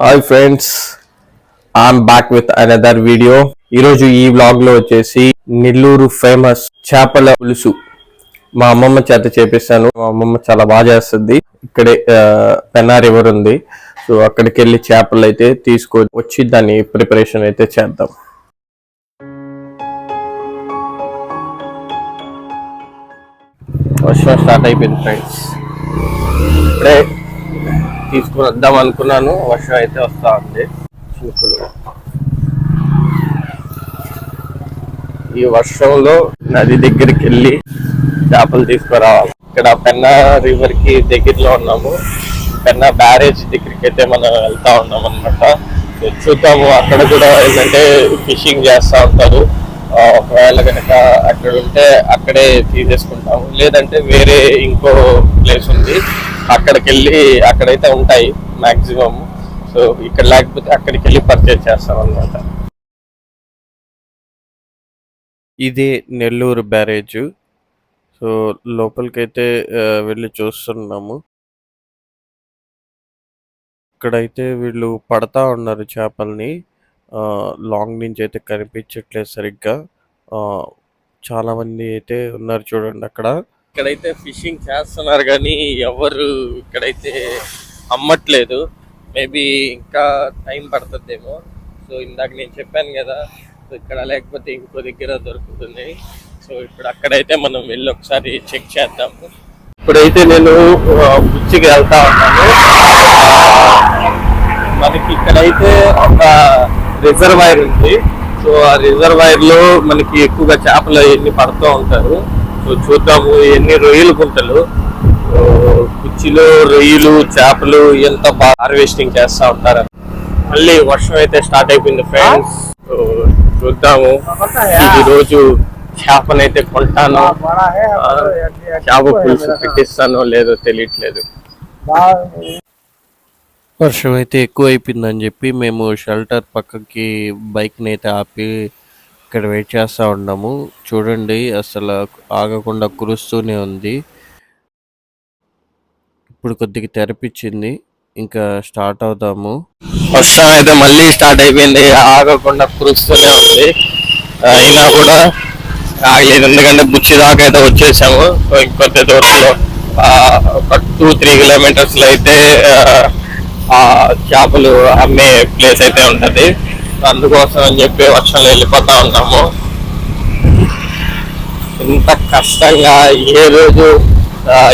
Hi friends I'm back with another video ఈరోజు ఈ వ్లాగ్లో వచ్చేసి నెల్లూరు ఫేమస్ చేపల పులుసు. మా అమ్మమ్మ చేత చేపిస్తాను. మా అమ్మమ్మ చాలా బాగా చేస్తుంది. ఇక్కడే ఆ, పెన్నా రివర్ ఉంది. సో అక్కడికి వెళ్ళి చేపలు అయితే తీసుకొని వచ్చి దాన్ని ప్రిపరేషన్ అయితే చేద్దాం. వర్షం స్టార్ట్ అయిపోయింది ఫ్రెండ్స్ ఇప్పుడే తీసుకుని వద్దాం అనుకున్నాను. వర్షం అయితే వస్తా ఉంది. చినుకులు. ఈ వర్షంలో నది దగ్గరికి వెళ్ళి చేపలు తీసుకురావాలి. ఇక్కడ పెన్నా రివర్కి దగ్గరలో ఉన్నాము. పెన్నా బ్యారేజ్ దగ్గరికి అయితే మనం వెళ్తా ఉన్నాం అనమాట చూద్దాము అక్కడ కూడా ఏంటంటే ఫిషింగ్ చేస్తూ ఉంటారు. ఒకవేళ కనుక అక్కడ ఉంటే అక్కడే తీసేసుకుంటాము. లేదంటే వేరే ఇంకో ప్లేస్ ఉంది. అక్కడికి వెళ్ళి అక్కడైతే ఉంటాయి మాక్సిమం. సో ఇక్కడ లేకపోతే అక్కడికి వెళ్ళి పర్చేజ్ చేస్తాం అనమాట ఇదే నెల్లూరు బ్యారేజ్. సో లోపలికైతే వెళ్ళి చూస్తున్నాము. ఇక్కడైతే వీళ్ళు పడతా ఉన్నారు చేపల్ని. లాంగ్ నుంచి అయితే కనిపించట్లేదు సరిగ్గా. చాలామంది అయితే ఉన్నారు చూడండి అక్కడ. ఇక్కడైతే ఫిషింగ్ చేస్తున్నారు కానీ ఎవరు ఇక్కడైతే అమ్మట్లేదు. మేబీ ఇంకా టైం పడుతుందేమో. సో ఇందాక నేను చెప్పాను కదా సో ఇక్కడ లేకపోతే ఇంకో దగ్గర దొరుకుతుంది. సో ఇప్పుడు అక్కడైతే మనం వెళ్ళి ఒకసారి చెక్ చేద్దాము. ఇప్పుడైతే నేను బుచ్చికి వెళ్తా ఉన్నాను. మనకి ఇక్కడైతే ఒక రిజర్వాయర్ ఉంది. సో ఆ రిజర్వాయర్లో మనకి ఎక్కువగా చేపలు అవన్నీ పడుతూ ఉంటారు. చూద్దాము ఎన్ని రొయ్యలు గుంటలు సో కుర్చీలో రొయ్యలు చేపలు ఎంత బాగా హార్వెస్టింగ్ చేస్తా ఉంటారు మళ్ళీ వర్షం అయితే స్టార్ట్ అయిపోయింది ఫ్రెండ్స్. చూద్దాము. ఈ రోజు చేపనైతే కొంటాను చేప పులుసు పెట్టిస్తానో లేదో తెలియట్లేదు. వర్షం అయితే ఎక్కువ అయిపోయిందని చెప్పి మేము షెల్టర్ పక్కకి బైక్ని అయితే ఆపి ఇక్కడ వెయిట్ చేస్తూ ఉన్నాము. చూడండి అసలు ఆగకుండా కురుస్తూనే ఉంది. ఇప్పుడు కొద్దిగా తెరపించింది ఇంకా స్టార్ట్ అవుతాము వర్షం అయితే మళ్ళీ స్టార్ట్ అయిపోయింది. ఆగకుండా కురుస్తూనే ఉంది. అయినా కూడా ఆగలేదు. ఎందుకంటే బుచ్చి దాకా అయితే వచ్చేసాము. ఇంకొద్ది దూరంలో ఆ, ఒక టూ త్రీ కిలోమీటర్స్లో అయితే చేపలు అమ్మే ప్లేస్ అయితే ఉంటది అందుకోసం అని చెప్పి వర్షంలో వెళ్ళిపోతా ఉన్నాము. ఇంత కష్టంగా ఏ రోజు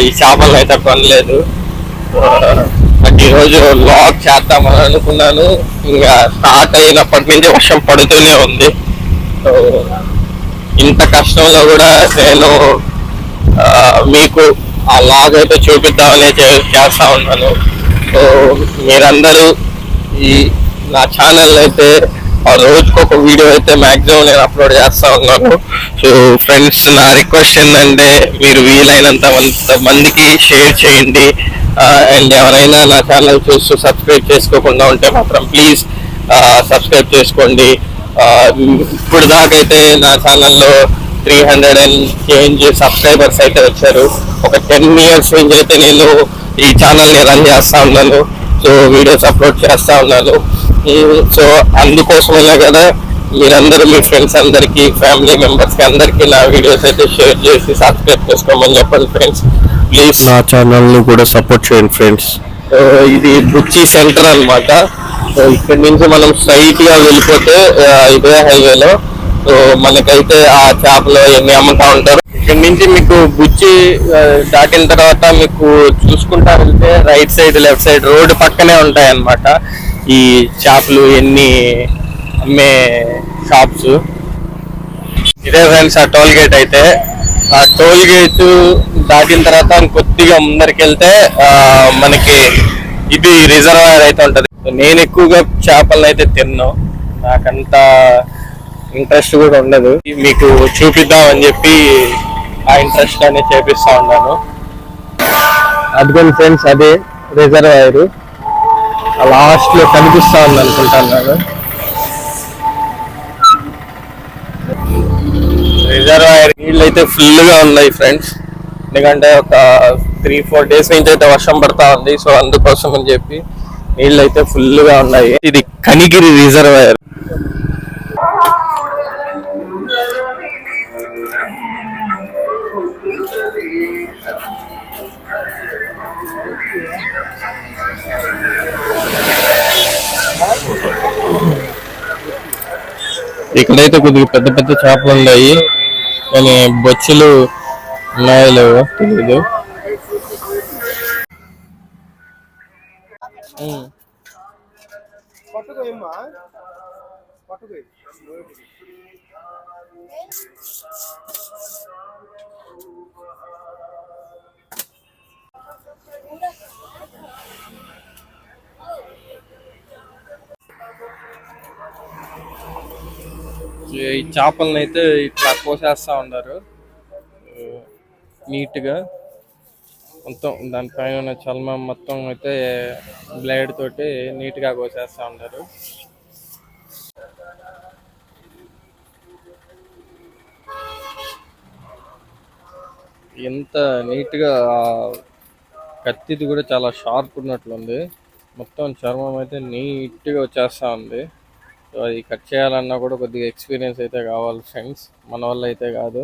ఈ చేపలను అయితే కొనలేదు. ఆ, బట్ ఈ లాక్ చేద్దామని అనుకున్నాను. ఇంకా స్టార్ట్ అయినప్పటి నుంచి వర్షం పడుతూనే ఉంది. సో ఇంత కష్టంలో కూడా నేను మీకు ఆ లాగ్ అయితే చూపిద్దామని చేస్తా ఉన్నాను. సో మీరందరూ ఈ నా ఛానల్ అయితే ఆ రోజుకి ఒక వీడియో అయితే మాక్సిమం నేను అప్లోడ్ చేస్తా ఉన్నాను. సో ఫ్రెండ్స్ నా రిక్వెస్ట్ ఏంటంటే మీరు వీలైనంత మంత మందికి షేర్ చేయండి. అండ్ ఎవరైనా నా ఛానల్ చూస్తూ సబ్స్క్రైబ్ చేసుకోకుండా ఉంటే మాత్రం ప్లీజ్ సబ్స్క్రైబ్ చేసుకోండి. ఇప్పుడు దాకైతే నా ఛానల్లో three hundred and change subscribers అయితే వచ్చారు. ఒక టెన్ ఇయర్స్ నుంచి అయితే నేను ఈ ఛానల్ని రన్ చేస్తా ఉన్నాను. సో వీడియోస్ అప్లోడ్ చేస్తా ఉన్నాను. సో అందుకోసమైనా కదా మీరందరూ మీ ఫ్రెండ్స్ అందరికీ ఫ్యామిలీ మెంబర్స్కి అందరికీ నా వీడియోస్ అయితే షేర్ చేసి సబ్స్క్రైబ్ చేసుకోమని చెప్పండి ఫ్రెండ్స్ ప్లీజ్ నా ఛానల్ని కూడా సపోర్ట్ చేయండి ఫ్రెండ్స్ ఇది బుచ్చి సెంటర్ అన్నమాట. సో ఇక్కడ నుంచి మనం స్ట్రైట్గా వెళ్ళిపోతే ఇదే హైవేలో సో మనకైతే ఆ చేపలు ఎన్ని అమ్ముతా ఉంటారు. ఇక్కడ నుంచి మీకు బుచ్చి దాటిన తర్వాత మీకు చూసుకుంటా వెళ్తే right side left side road పక్కనే ఉంటాయి అన్నమాట ఈ చేపలు ఎన్ని అమ్మే షాప్స్ ఇదే ఫ్రెండ్స్ ఆ టోల్ గేట్ అయితే. ఆ టోల్ గేట్ దాటిన తర్వాత కొద్దిగా ముందరికి వెళ్తే మనకి ఇది రిజర్వాయర్ అయితే ఉంటుంది. నేను ఎక్కువగా చేపలను అయితే తిన్నాను నాకంత ఇంట్రెస్ట్ కూడా ఉండదు. మీకు చూపిద్దామని చెప్పి ఆ ఇంట్రెస్ట్ అనేది చేపిస్తా ఉన్నాను. అదిగోండి ఫ్రెండ్స్ అదే రిజర్వాయర్ లాస్ట్లో కనిపిస్తా ఉంది అనుకుంటాను రిజర్వాయర్ నీళ్ళు అయితే ఫుల్గా ఉన్నాయి ఫ్రెండ్స్ ఎందుకంటే ఒక త్రీ ఫోర్ డేస్ నుంచి అయితే వర్షం పడతా ఉంది. సో అందుకోసం అని చెప్పి నీళ్ళు అయితే ఫుల్గా ఉన్నాయి. ఇది కనిగిరి రిజర్వాయర్ ఇక్కడైతే కొద్దిగా పెద్ద పెద్ద చేపలు ఉన్నాయి కానీ బొచ్చులు ఉన్నాయో లేవో తెలీదు Oh. ఈ చేపలను అయితే ఇట్లా కోసేస్తా ఉన్నారు. నీట్గా మొత్తం దానిపైన ఉన్న చర్మం మొత్తం అయితే బ్లేడ్ తోటి నీట్గా కోసేస్తా ఉంటారు ఎంత నీట్గా కత్తిది కూడా చాలా షార్ప్ ఉన్నట్లుంది. మొత్తం చర్మం అయితే నీట్గా వచ్చేస్తా ఉంది. సో అది కట్ చేయాలన్నా కూడా కొద్దిగా ఎక్స్పీరియన్స్ అయితే కావాలి ఫ్రెండ్స్ మన వల్ల అయితే కాదు.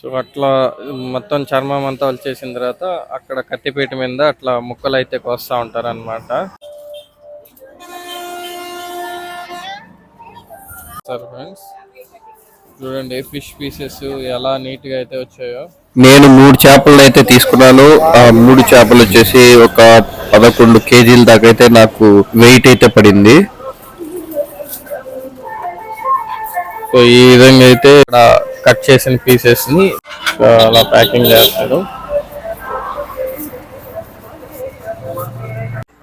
సో అట్లా మొత్తం చర్మం అంతా వచ్చేసిన తర్వాత అక్కడ కత్తిపీట మీద అట్లా ముక్కలు అయితే కోస్తూ ఉంటారనమాట సార్ ఫ్రెండ్స్ చూడండి ఫిష్ పీసెస్ ఎలా నీట్గా అయితే వచ్చాయో. నేను మూడు చేపలు అయితే తీసుకున్నాను. ఆ మూడు చేపలు వచ్చేసి ఒక పదకొండు కేజీల దాకా అయితే నాకు వెయిట్ అయితే పడింది. సో ఈ విధంగా అయితే ఇక్కడ కట్ చేసిన పీసెస్ని అలా ప్యాకింగ్ చేస్తారు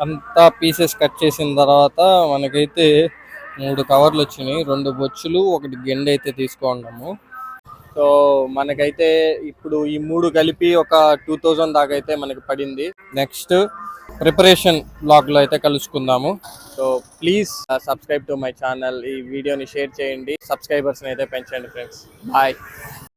అంతా పీసెస్ కట్ చేసిన తర్వాత మనకైతే మూడు కవర్లు వచ్చినాయి. రెండు బొచ్చులు ఒకటి గెండె అయితే తీసుకున్నాము సో మనకైతే ఇప్పుడు ఈ మూడు కలిపి ఒక టూ థౌజండ్ దాకా అయితే మనకి పడింది. నెక్స్ట్ ప్రిపరేషన్ బ్లాగ్లో అయితే కలుసుకుందాము. So please subscribe to my channel ఈ వీడియోని షేర్ చేయండి. సబ్స్క్రైబర్స్ అయితే పెంచండి ఫ్రెండ్స్ బాయ్